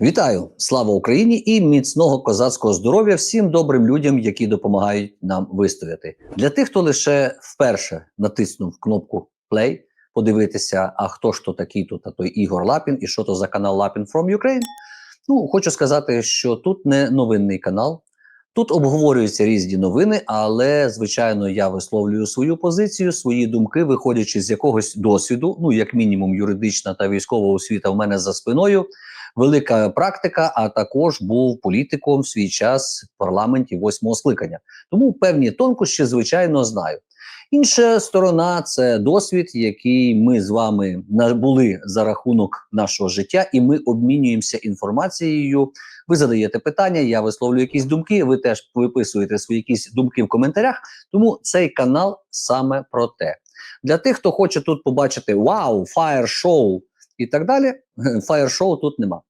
Вітаю! Слава Україні і міцного козацького здоров'я всім добрим людям, які допомагають нам вистояти. Для тих, хто лише вперше натиснув кнопку play, подивитися, а хто ж то такий тут, а той Ігор Лапін, і що то за канал Лапін from Ukraine. Ну, хочу сказати, що тут не новинний канал. Тут обговорюються різні новини, але звичайно я висловлюю свою позицію, свої думки, виходячи з якогось досвіду. Ну, як мінімум, юридична та військова освіта в мене за спиною велика практика, а також був політиком в свій час в парламенті восьмого скликання. Тому певні тонкощі, звичайно, знаю. Інша сторона це досвід, який ми з вами набули за рахунок нашого життя, і ми обмінюємося інформацією. Ви задаєте питання, я висловлюю якісь думки. Ви теж виписуєте свої якісь думки в коментарях. Тому цей канал саме про те. Для тих, хто хоче тут побачити вау, фаєр-шоу і так далі. Фаєр-шоу тут нема.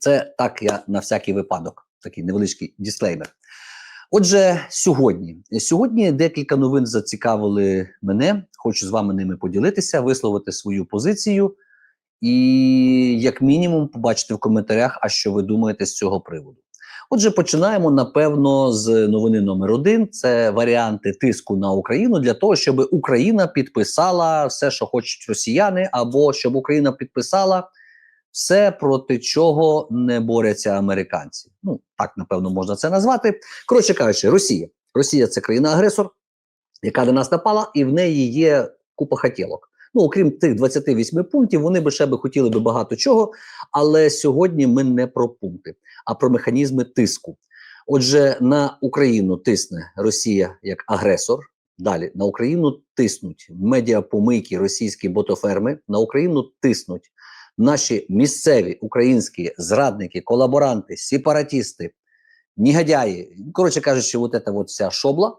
Це так я на всякий випадок, такий невеличкий дисклеймер. Отже, сьогодні сьогодні декілька новин зацікавили мене. Хочу з вами ними поділитися, висловити свою позицію і, як мінімум, побачити в коментарях, а що ви думаєте з цього приводу. Отже, починаємо напевно з новини номер один: це варіанти тиску на Україну для того, щоб Україна підписала все, що хочуть росіяни, або щоб Україна підписала все, проти чого не борються американці. Ну так напевно можна це назвати. Коротше кажучи, Росія. Росія це країна-агресор, яка до нас напала, і в неї є купа хотілок. Ну, окрім тих 28 пунктів, вони би ще би хотіли би багато чого. Але сьогодні ми не про пункти, а про механізми тиску. Отже, на Україну тисне Росія як агресор. Далі на Україну тиснуть медіапомийки, російські ботоферми. На Україну тиснуть наші місцеві українські зрадники, колаборанти, сепаратісти, негодяї. Коротше кажучи, от ця от вся шобла.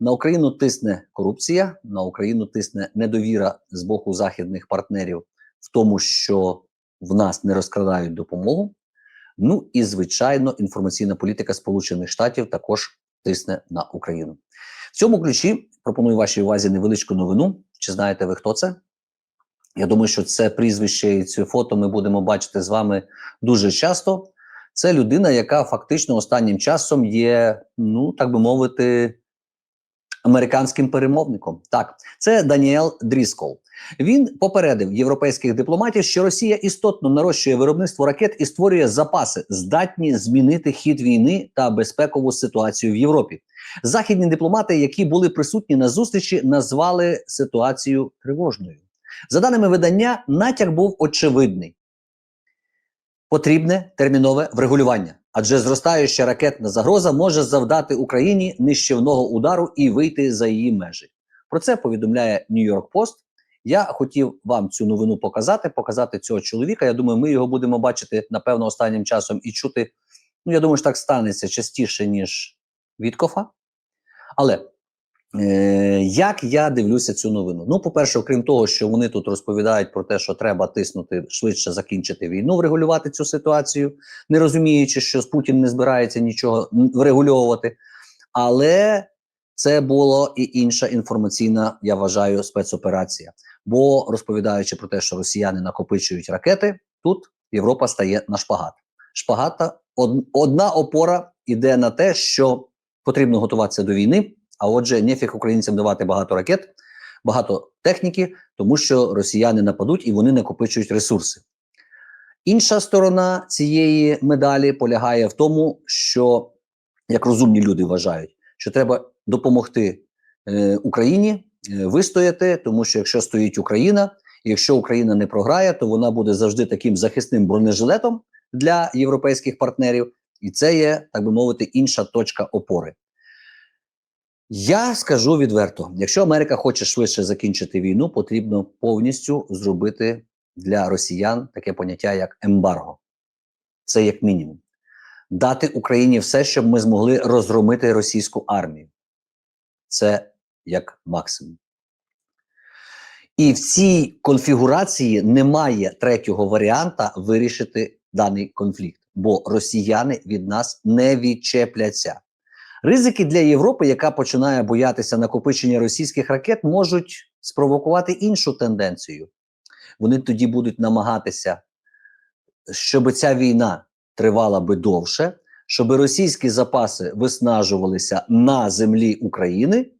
На Україну тисне корупція, на Україну тисне недовіра з боку західних партнерів в тому, що в нас не розкрадають допомогу. Ну і звичайно, інформаційна політика Сполучених Штатів також тисне на Україну. В цьому ключі пропоную вашій увазі невеличку новину. Чи знаєте ви хто це? Я думаю, що це прізвище і це фото ми будемо бачити з вами дуже часто. Це людина, яка фактично останнім часом є, ну так би мовити, американським перемовником. Так, це Даніел Дріскол. Він попередив європейських дипломатів, що Росія істотно нарощує виробництво ракет і створює запаси, здатні змінити хід війни та безпекову ситуацію в Європі. Західні дипломати, які були присутні на зустрічі, назвали ситуацію тривожною. За даними видання, натяк був очевидний. Потрібне термінове врегулювання, адже зростаюча ракетна загроза може завдати Україні нищівного удару і вийти за її межі. Про це повідомляє Нью-Йорк Пост. Я хотів вам цю новину показати, показати цього чоловіка. Я думаю, ми його будемо бачити напевно останнім часом і чути. Ну, я думаю, що так станеться частіше, ніж Віткофа. Але Як я дивлюся цю новину? Ну, по-перше, окрім того, що вони тут розповідають про те, що треба тиснути швидше закінчити війну, врегулювати цю ситуацію, не розуміючи, що Путін не збирається нічого врегульовувати. Але це була і інша інформаційна, я вважаю, спецоперація. Бо розповідаючи про те, що росіяни накопичують ракети, тут Європа стає на шпагат. Шпагата одна опора йде на те, що потрібно готуватися до війни. А отже, нефіг українцям давати багато ракет, багато техніки, тому що росіяни нападуть і вони накопичують ресурси. Інша сторона цієї медалі полягає в тому, що як розумні люди вважають, що треба допомогти е, Україні е, вистояти, тому що якщо стоїть Україна, і якщо Україна не програє, то вона буде завжди таким захисним бронежилетом для європейських партнерів, і це є, так би мовити, інша точка опори. Я скажу відверто: якщо Америка хоче швидше закінчити війну, потрібно повністю зробити для росіян таке поняття, як ембарго. Це як мінімум. Дати Україні все, щоб ми змогли розгромити російську армію. Це як максимум. І в цій конфігурації немає третього варіанта вирішити даний конфлікт, бо росіяни від нас не відчепляться. Ризики для Європи, яка починає боятися накопичення російських ракет, можуть спровокувати іншу тенденцію. Вони тоді будуть намагатися щоб ця війна тривала би довше, щоб російські запаси виснажувалися на землі України,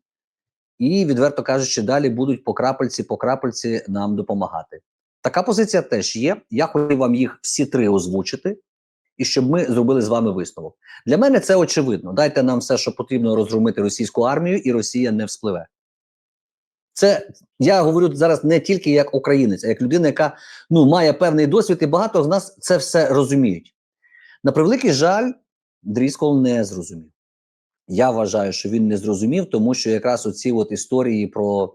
і, відверто кажучи, далі будуть по крапельці, по крапельці нам допомагати. Така позиція теж є. Я хотів вам їх всі три озвучити, і щоб ми зробили з вами висновок. Для мене це очевидно. Дайте нам все, що потрібно розгромити російську армію, і Росія не вспливе. Це я говорю зараз не тільки як українець, а як людина, яка ну має певний досвід, і багато з нас це все розуміють. На превеликий жаль, Дріскол не зрозумів. Я вважаю, що він не зрозумів, тому що якраз оці от історії про,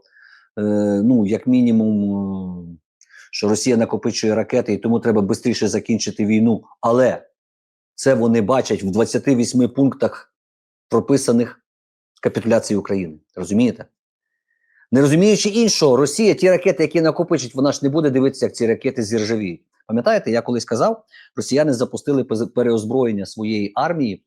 е, ну, як мінімум, що Росія накопичує ракети, і тому треба швидше закінчити війну. Але це вони бачать в 28 пунктах прописаних капітуляції України. Розумієте? Не розуміючи іншого, Росія ті ракети, які накопичить, вона ж не буде дивитися, як ці ракети зіржавіють. Пам'ятаєте, я колись казав, росіяни запустили переозброєння своєї армії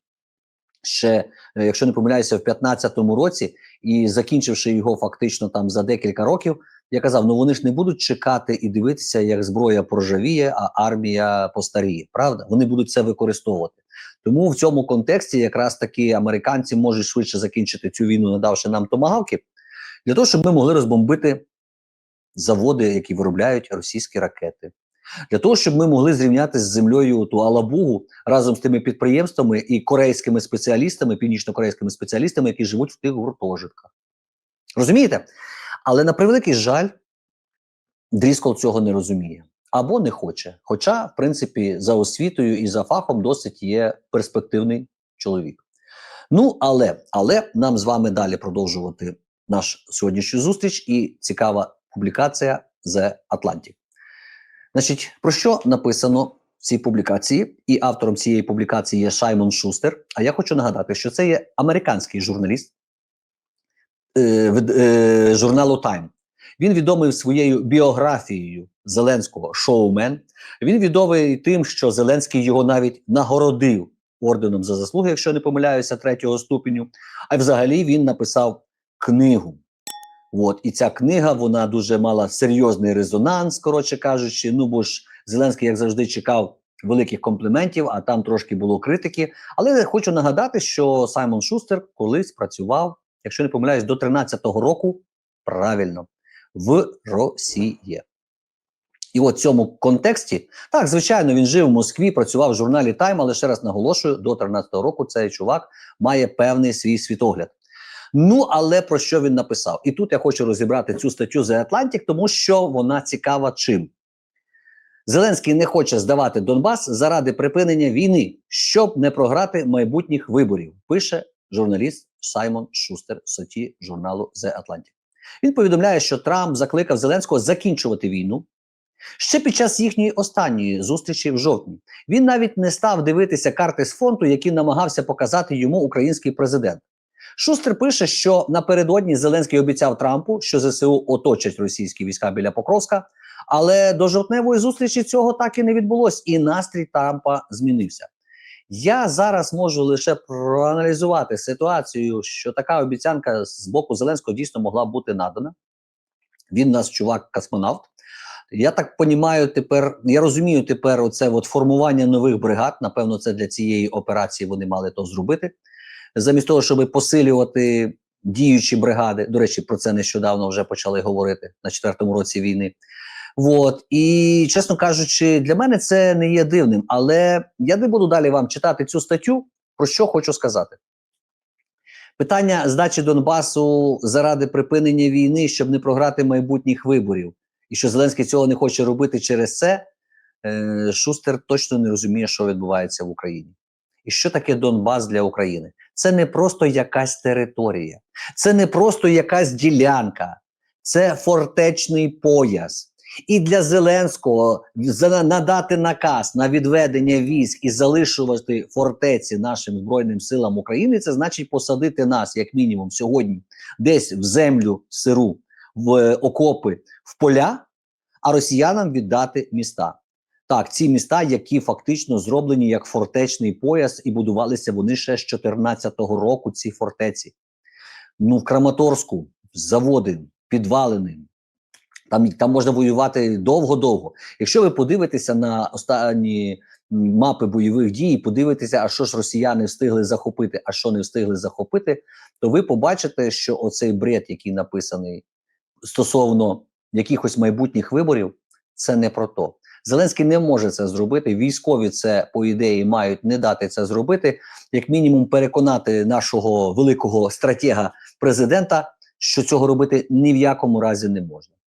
ще, е, якщо не помиляюся, в 15-му році, і закінчивши його фактично там за декілька років, я казав: ну вони ж не будуть чекати і дивитися, як зброя прожавіє, а армія постаріє. Правда? Вони будуть це використовувати. Тому в цьому контексті якраз таки американці можуть швидше закінчити цю війну, надавши нам томагавки, для того, щоб ми могли розбомбити заводи, які виробляють російські ракети. Для того, щоб ми могли зрівняти з землею ту Алабугу разом з тими підприємствами і корейськими спеціалістами, північно-корейськими спеціалістами, які живуть в тих гуртожитках. Розумієте? Але на превеликий жаль, Дріскол цього не розуміє або не хоче. Хоча, в принципі, за освітою і за фахом досить є перспективний чоловік. Ну, але, але нам з вами далі продовжувати наш сьогоднішню зустріч і цікава публікація The Atlantic. Значить, про що написано в цій публікації? І автором цієї публікації є Шаймон Шустер. А я хочу нагадати, що це є американський журналіст е, е, журналу Time. Він відомий своєю біографією Зеленського шоумен. Він відомий тим, що Зеленський його навіть нагородив орденом за заслуги, якщо не помиляюся, третього ступеню. А взагалі він написав книгу. От, і ця книга вона дуже мала серйозний резонанс, коротше кажучи. Ну бо ж Зеленський, як завжди, чекав великих компліментів, а там трошки було критики. Але хочу нагадати, що Саймон Шустер колись працював, якщо не помиляюсь, до 13-го року правильно в Росії. І от в цьому контексті, так, звичайно, він жив в Москві, працював в журналі Тайм, але ще раз наголошую, до 13-го року цей чувак має певний свій світогляд. Ну, але про що він написав? І тут я хочу розібрати цю статтю The Atlantic, тому що вона цікава чим. Зеленський не хоче здавати Донбас заради припинення війни, щоб не програти майбутніх виборів, пише журналіст Саймон Шустер в статті журналу The Atlantic. Він повідомляє, що Трамп закликав Зеленського закінчувати війну. Ще під час їхньої останньої зустрічі в жовтні він навіть не став дивитися карти з фронту, які намагався показати йому український президент. Шустер пише, що напередодні Зеленський обіцяв Трампу, що ЗСУ оточать російські війська біля Покровська, але до жовтневої зустрічі цього так і не відбулось, і настрій Трампа змінився. Я зараз можу лише проаналізувати ситуацію, що така обіцянка з боку Зеленського дійсно могла бути надана. Він нас чувак космонавт. Я так понімаю тепер, я розумію тепер оце от формування нових бригад. Напевно, це для цієї операції вони мали то зробити. Замість того, щоб посилювати діючі бригади. До речі, про це нещодавно вже почали говорити на четвертому році війни. От і чесно кажучи, для мене це не є дивним. Але я не буду далі вам читати цю статтю. Про що хочу сказати. Питання здачі Донбасу заради припинення війни, щоб не програти майбутніх виборів, і що Зеленський цього не хоче робити через це. Е, Шустер точно не розуміє, що відбувається в Україні. І що таке Донбас для України? Це не просто якась територія, це не просто якась ділянка, це фортечний пояс. І для Зеленського надати наказ на відведення військ і залишувати фортеці нашим збройним силам України, це значить посадити нас, як мінімум, сьогодні десь в землю сиру, в е, окопи, в поля, а росіянам віддати міста. Так, ці міста, які фактично зроблені як фортечний пояс, і будувалися вони ще з 14-го року. Ці фортеці. Ну, в Краматорську заводи, підвалини, Там, там можна воювати довго-довго. Якщо ви подивитеся на останні мапи бойових дій, і подивитеся, а що ж росіяни встигли захопити, а що не встигли захопити, то ви побачите, що оцей бред, який написаний стосовно якихось майбутніх виборів, це не про то. Зеленський не може це зробити. Військові це по ідеї мають не дати це зробити, як мінімум, переконати нашого великого стратега президента, що цього робити ні в якому разі не можна.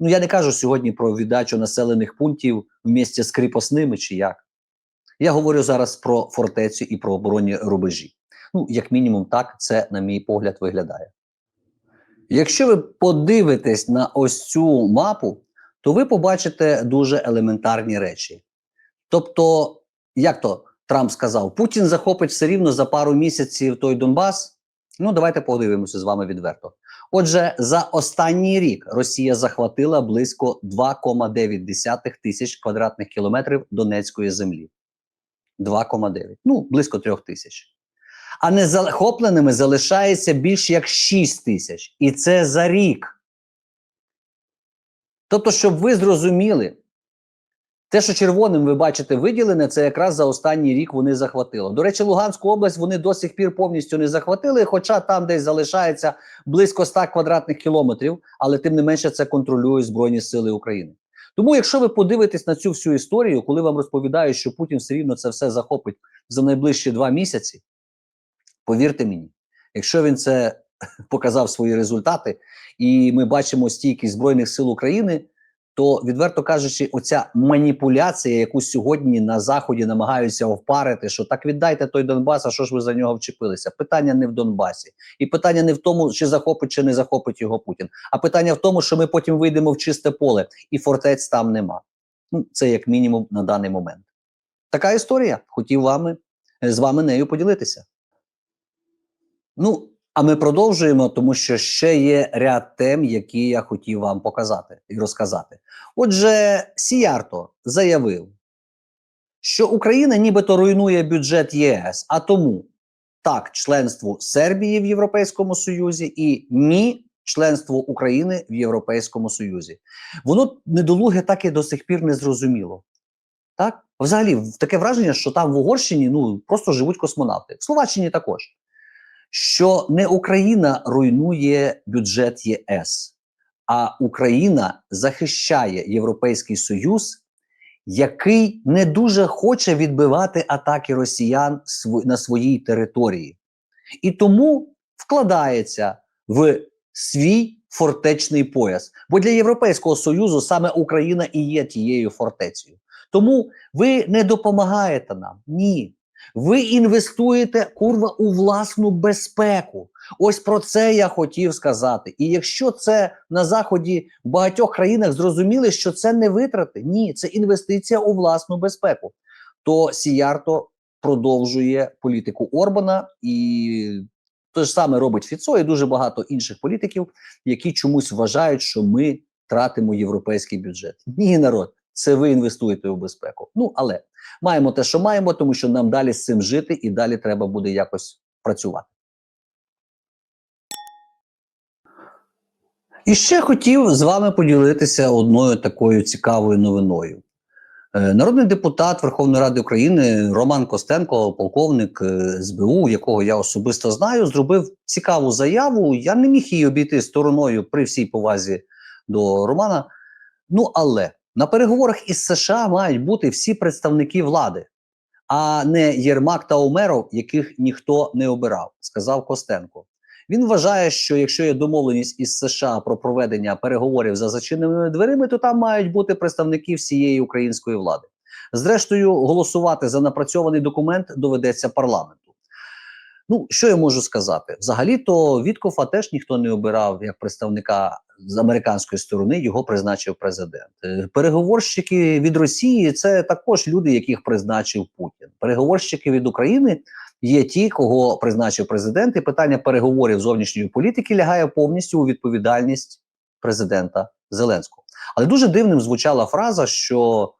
Ну я не кажу сьогодні про віддачу населених пунктів в місті з кріпосними чи як. Я говорю зараз про фортецю і про оборонні рубежі. Ну, як мінімум, так це, на мій погляд, виглядає. Якщо ви подивитесь на ось цю мапу, то ви побачите дуже елементарні речі. Тобто, як то Трамп сказав, Путін захопить все рівно за пару місяців той Донбас. Ну, давайте подивимося з вами відверто. Отже, за останній рік Росія захватила близько 2,9 тисяч квадратних кілометрів Донецької землі. 2,9. Ну, близько 3 тисяч. А незахопленими залишається більш як 6 тисяч. І це за рік. Тобто, щоб ви зрозуміли, те, що червоним ви бачите виділене, це якраз за останній рік вони захватили. До речі, Луганську область вони до сих пір повністю не захватили, хоча там десь залишається близько 100 квадратних кілометрів, але тим не менше це контролюють Збройні Сили України. Тому, якщо ви подивитесь на цю всю історію, коли вам розповідають, що Путін все рівно це все захопить за найближчі два місяці, повірте мені, якщо він це показав свої результати, і ми бачимо стійкість Збройних сил України, то відверто кажучи, оця маніпуляція, яку сьогодні на заході намагаються впарити, що так віддайте той Донбас, а що ж ви за нього вчепилися? Питання не в Донбасі, і питання не в тому, чи захопить, чи не захопить його Путін, а питання в тому, що ми потім вийдемо в чисте поле, і фортець там нема. Ну це як мінімум на даний момент. Така історія. Хотів вами з вами нею поділитися. Ну, а ми продовжуємо, тому що ще є ряд тем, які я хотів вам показати і розказати. Отже, Сіярто заявив, що Україна нібито руйнує бюджет ЄС, а тому так, членству Сербії в Європейському Союзі і ні членству України в Європейському Союзі. Воно недолуге так і до сих пір не зрозуміло. Так, взагалі, таке враження, що там в Угорщині ну просто живуть космонавти, в Словаччині також що не Україна руйнує бюджет ЄС, а Україна захищає Європейський Союз, який не дуже хоче відбивати атаки росіян на своїй території, і тому вкладається в свій фортечний пояс. Бо для Європейського Союзу саме Україна і є тією фортецею. Тому ви не допомагаєте нам. Ні. Ви інвестуєте курва у власну безпеку. Ось про це я хотів сказати. І якщо це на заході в багатьох країнах зрозуміли, що це не витрати, ні, це інвестиція у власну безпеку, то Сіярто продовжує політику Орбана і те ж саме робить Фіцо і дуже багато інших політиків, які чомусь вважають, що ми тратимо європейський бюджет. Ні, народ, це ви інвестуєте у безпеку. Ну але маємо те, що маємо, тому що нам далі з цим жити, і далі треба буде якось працювати. І ще хотів з вами поділитися одною такою цікавою новиною. Е, народний депутат Верховної Ради України Роман Костенко, полковник е, СБУ, якого я особисто знаю, зробив цікаву заяву. Я не міг її обійти стороною при всій повазі до Романа. Ну але на переговорах із США мають бути всі представники влади, а не Єрмак та Омеров, яких ніхто не обирав, сказав Костенко. Він вважає, що якщо є домовленість із США про проведення переговорів за зачиненими дверима, то там мають бути представники всієї української влади. Зрештою, голосувати за напрацьований документ доведеться парламенту. Ну, що я можу сказати? Взагалі-то Віткофа теж ніхто не обирав як представника з американської сторони, його призначив президент. Е, переговорщики від Росії це також люди, яких призначив Путін. Переговорщики від України є ті, кого призначив президент, і питання переговорів зовнішньої політики лягає повністю у відповідальність президента Зеленського. Але дуже дивним звучала фраза, що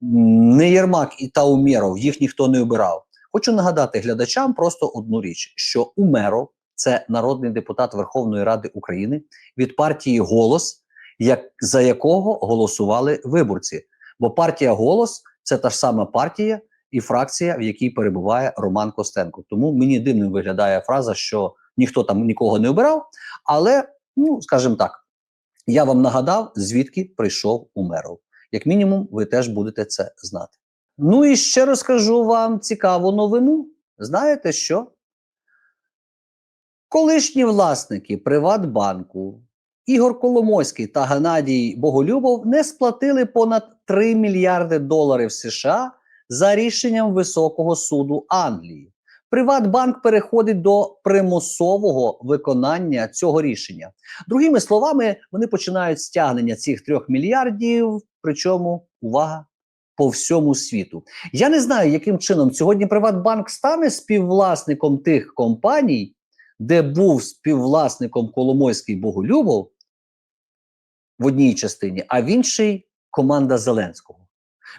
не Єрмак і та Умєров їх ніхто не обирав. Хочу нагадати глядачам просто одну річ: що Умеров це народний депутат Верховної Ради України від партії Голос, як, за якого голосували виборці. Бо партія голос це та ж сама партія і фракція, в якій перебуває Роман Костенко. Тому мені дивним виглядає фраза, що ніхто там нікого не обирав. Але, ну скажімо так, я вам нагадав, звідки прийшов Умеров. Як мінімум, ви теж будете це знати. Ну і ще розкажу вам цікаву новину. Знаєте що? Колишні власники Приватбанку Ігор Коломойський та Геннадій Боголюбов не сплатили понад 3 мільярди доларів США за рішенням Високого суду Англії. Приватбанк переходить до примусового виконання цього рішення. Другими словами, вони починають стягнення цих трьох мільярдів, причому увага по всьому світу. Я не знаю, яким чином сьогодні Приватбанк стане співвласником тих компаній, де був співвласником Коломойський Боголюбов в одній частині, а в іншій команда Зеленського.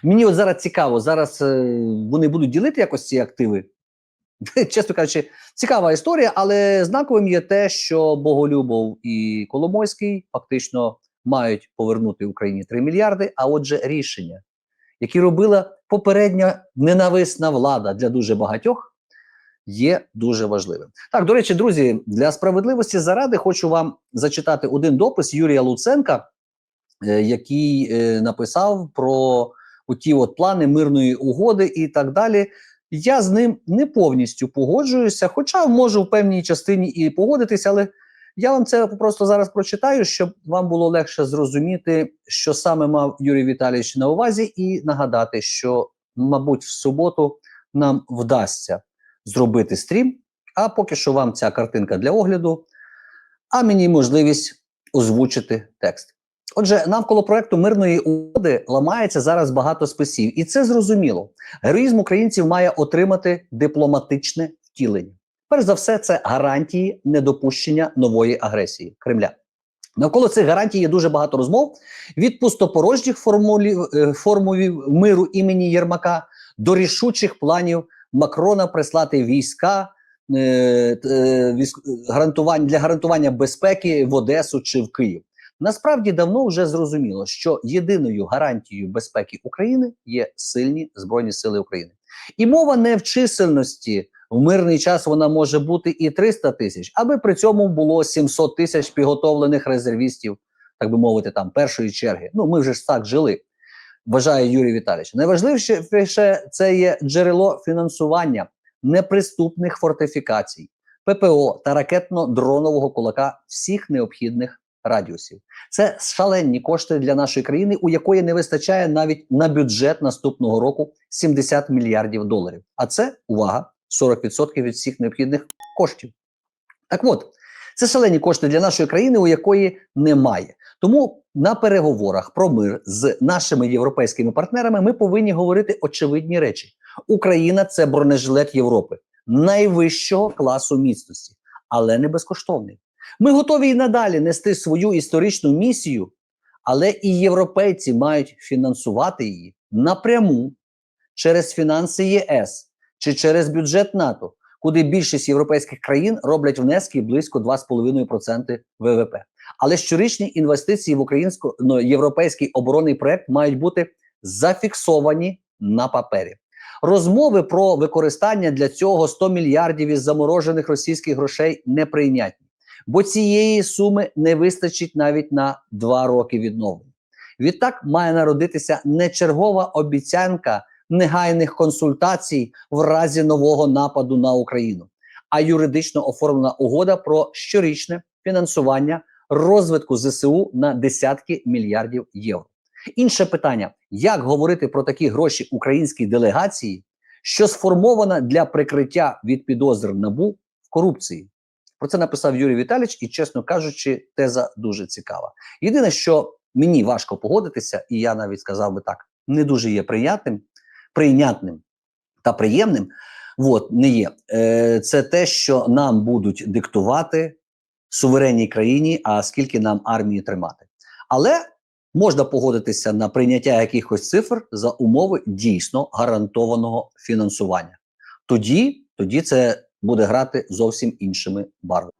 Мені от зараз цікаво, зараз е, вони будуть ділити якось ці активи. Чесно кажучи, цікава історія, але знаковим є те, що Боголюбов і Коломойський фактично мають повернути Україні 3 мільярди. А отже, рішення, які робила попередня ненависна влада для дуже багатьох, є дуже важливим. Так, до речі, друзі, для справедливості заради хочу вам зачитати один допис Юрія Луценка, е, який е, написав про оті от плани мирної угоди і так далі. Я з ним не повністю погоджуюся, хоча можу в певній частині і погодитися, але я вам це просто зараз прочитаю, щоб вам було легше зрозуміти, що саме мав Юрій Віталійович на увазі, і нагадати, що, мабуть, в суботу нам вдасться зробити стрім. А поки що вам ця картинка для огляду, а мені можливість озвучити текст. Отже, навколо проекту мирної угоди ламається зараз багато списів, і це зрозуміло. Героїзм українців має отримати дипломатичне втілення. Перш за все, це гарантії недопущення нової агресії Кремля. Навколо цих гарантій є дуже багато розмов від пустопорожніх формулів, е, формулів миру імені Єрмака до рішучих планів Макрона прислати війська е, е, для гарантування безпеки в Одесу чи в Київ. Насправді давно вже зрозуміло, що єдиною гарантією безпеки України є сильні збройні сили України, і мова не в чисельності. В мирний час вона може бути і 300 тисяч, аби при цьому було 700 тисяч підготовлених резервістів, так би мовити, там першої черги. Ну ми вже ж так жили. Вважає Юрій Віталійович. Найважливіше це є джерело фінансування неприступних фортифікацій, ППО та ракетно-дронового кулака всіх необхідних радіусів. Це шалені кошти для нашої країни, у якої не вистачає навіть на бюджет наступного року 70 мільярдів доларів. А це увага 40% від всіх необхідних коштів. Так от, це шалені кошти для нашої країни, у якої немає. Тому на переговорах про мир з нашими європейськими партнерами ми повинні говорити очевидні речі: Україна це бронежилет Європи найвищого класу міцності, але не безкоштовний. Ми готові і надалі нести свою історичну місію, але і європейці мають фінансувати її напряму через фінанси ЄС чи через бюджет НАТО, куди більшість європейських країн роблять внески близько 2,5% ВВП. Але щорічні інвестиції в українсько-європейський оборонний проект мають бути зафіксовані на папері. Розмови про використання для цього 100 мільярдів із заморожених російських грошей неприйнятні, бо цієї суми не вистачить навіть на два роки відновлення. Відтак має народитися не чергова обіцянка негайних консультацій в разі нового нападу на Україну, а юридично оформлена угода про щорічне фінансування розвитку ЗСУ на десятки мільярдів євро. Інше питання: як говорити про такі гроші українській делегації, що сформована для прикриття від підозр набу в корупції? Про це написав Юрій Віталійович, і, чесно кажучи, теза дуже цікава. Єдине, що мені важко погодитися, і я навіть сказав би так, не дуже є прийнятним, прийнятним та приємним. От, не є. Е, Це те, що нам будуть диктувати суверенній країні, а скільки нам армії тримати. Але можна погодитися на прийняття якихось цифр за умови дійсно гарантованого фінансування. Тоді, Тоді це буде грати зовсім іншими барвами.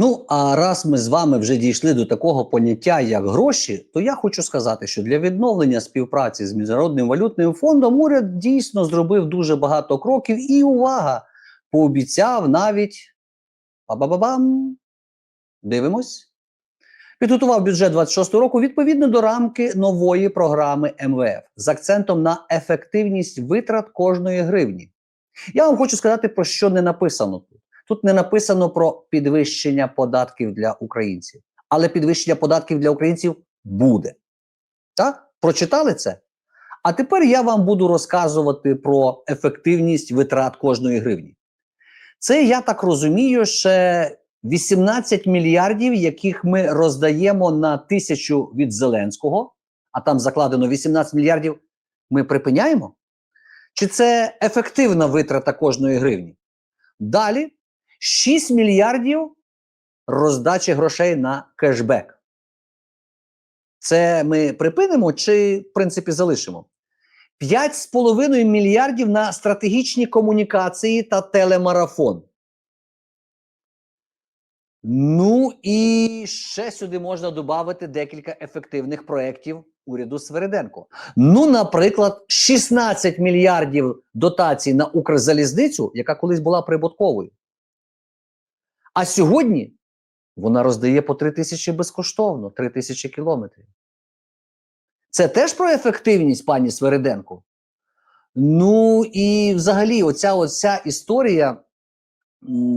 Ну, а раз ми з вами вже дійшли до такого поняття, як гроші, то я хочу сказати, що для відновлення співпраці з Міжнародним валютним фондом уряд дійсно зробив дуже багато кроків і увага! Пообіцяв навіть ба-ба-ба-бам. Дивимось. Підготував бюджет 26 року відповідно до рамки нової програми МВФ з акцентом на ефективність витрат кожної гривні. Я вам хочу сказати, про що не написано тут. Тут не написано про підвищення податків для українців, але підвищення податків для українців буде. Так? Прочитали це? А тепер я вам буду розказувати про ефективність витрат кожної гривні. Це я так розумію, ще 18 мільярдів, яких ми роздаємо на тисячу від Зеленського, а там закладено 18 мільярдів. Ми припиняємо? Чи це ефективна витрата кожної гривні? Далі 6 мільярдів роздачі грошей на кешбек. Це ми припинимо чи, в принципі, залишимо? 5,5 мільярдів на стратегічні комунікації та телемарафон. Ну і ще сюди можна додати декілька ефективних проєктів уряду Свериденко. Ну, наприклад, 16 мільярдів дотацій на Укрзалізницю, яка колись була прибутковою. А сьогодні вона роздає по 3 тисячі безкоштовно, 3 тисячі кілометрів. Це теж про ефективність, пані Свериденко. Ну і взагалі, оця оця історія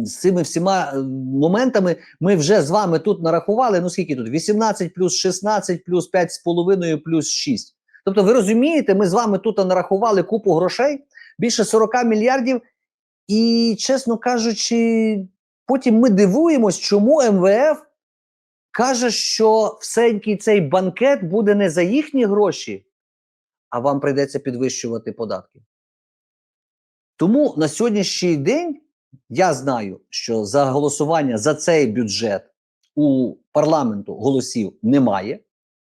з цими всіма е, моментами ми вже з вами тут нарахували. Ну скільки тут? 18 плюс 16 плюс 5,5 плюс 6. Тобто, ви розумієте, ми з вами тут нарахували купу грошей, більше 40 мільярдів. І, чесно кажучи, потім ми дивуємось, чому МВФ каже, що всенький цей банкет буде не за їхні гроші, а вам прийдеться підвищувати податки. Тому на сьогоднішній день я знаю, що за голосування за цей бюджет у парламенту голосів немає.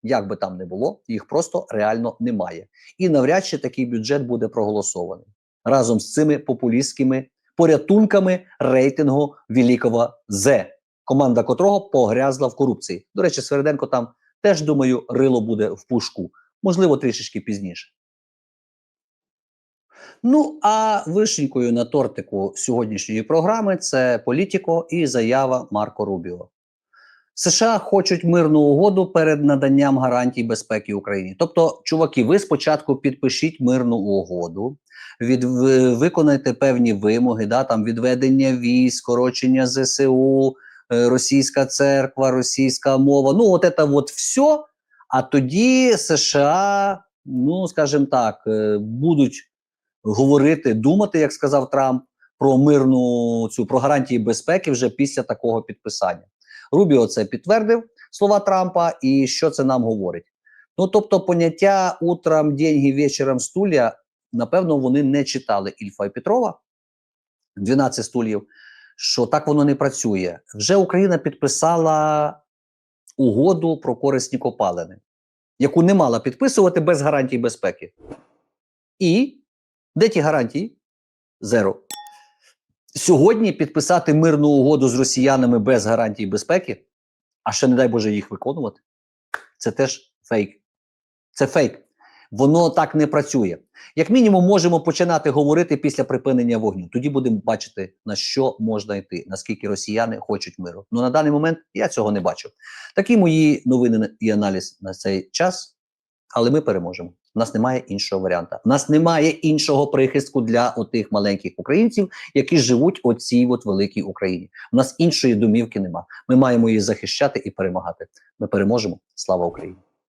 Як би там не було, їх просто реально немає. І навряд чи такий бюджет буде проголосований разом з цими популістськими порятунками рейтингу Великого З, команда котрого погрязла в корупції. До речі, Свериденко там теж думаю, рило буде в пушку, можливо, трішечки пізніше. Ну а вишенькою на тортику сьогоднішньої програми це політико і заява Марко Рубіо. США хочуть мирну угоду перед наданням гарантій безпеки Україні. Тобто, чуваки, ви спочатку підпишіть мирну угоду, від ви- виконайте певні вимоги, да, там відведення військ, скорочення ЗСУ, е, російська церква, російська мова. Ну, от це от все. А тоді США, ну скажімо так, е, будуть говорити, думати, як сказав Трамп, про мирну цю про гарантії безпеки вже після такого підписання. Рубіо це підтвердив слова Трампа, і що це нам говорить? Ну тобто, поняття утром деньги, вечором стулья, напевно, вони не читали Ільфа і Петрова 12 стульїв, що так воно не працює. Вже Україна підписала угоду про корисні копалини, яку не мала підписувати без гарантій безпеки. І де ті гарантії? Зеро. Сьогодні підписати мирну угоду з росіянами без гарантій безпеки, а ще не дай Боже їх виконувати. Це теж фейк. Це фейк. Воно так не працює. Як мінімум, можемо починати говорити після припинення вогню. Тоді будемо бачити, на що можна йти, наскільки росіяни хочуть миру. Ну на даний момент я цього не бачу. Такі мої новини і аналіз на цей час. Але ми переможемо. У нас немає іншого варіанта. У нас немає іншого прихистку для отих маленьких українців, які живуть у цій от великій Україні. У нас іншої домівки нема. Ми маємо її захищати і перемагати. Ми переможемо. Слава Україні!